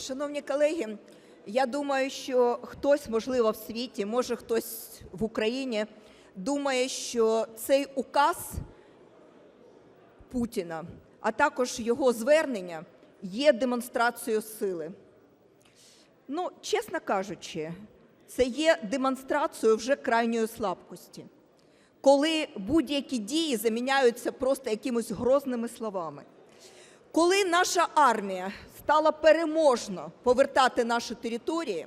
Шановні колеги, я думаю, що хтось, можливо, в світі, може хтось в Україні думає, що цей указ Путіна, а також його звернення є демонстрацією сили. Ну, чесно кажучи, це є демонстрацією вже крайньої слабкості, коли будь-які дії заміняються просто якимись грозними словами. Коли наша армія стала переможно повертати наші території,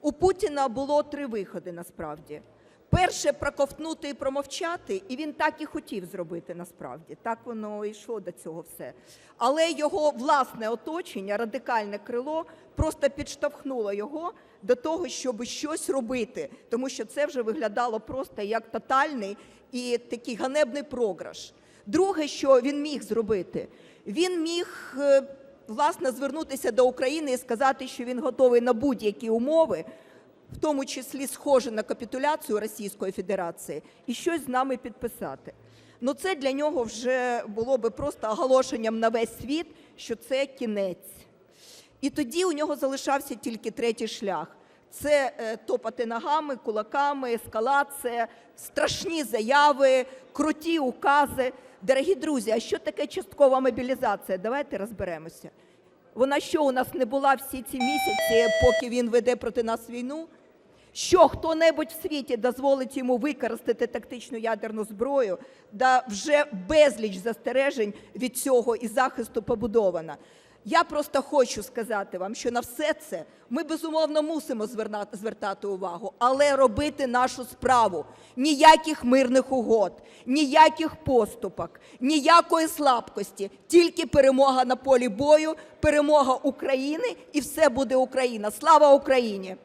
у Путіна було три виходи насправді. Перше проковтнути і промовчати, і він так і хотів зробити насправді. Так воно йшло до цього все. Але його власне оточення, радикальне крило, просто підштовхнуло його до того, щоб щось робити, тому що це вже виглядало просто як тотальний і такий ганебний програш. Друге, що він міг зробити, він міг е, власне звернутися до України і сказати, що він готовий на будь-які умови, в тому числі схожі на капітуляцію Російської Федерації, і щось з нами підписати. Ну це для нього вже було би просто оголошенням на весь світ, що це кінець. І тоді у нього залишався тільки третій шлях. Це е, топати ногами, кулаками, ескалація, страшні заяви, круті укази. Дорогі друзі, а що таке часткова мобілізація? Давайте розберемося. Вона що у нас не була всі ці місяці, поки він веде проти нас війну? Що хто-небудь в світі дозволить йому використати тактичну ядерну зброю, да вже безліч застережень від цього і захисту побудована. Я просто хочу сказати вам, що на все це ми безумовно мусимо звертати увагу, але робити нашу справу. Ніяких мирних угод, ніяких поступок, ніякої слабкості, тільки перемога на полі бою, перемога України, і все буде Україна. Слава Україні!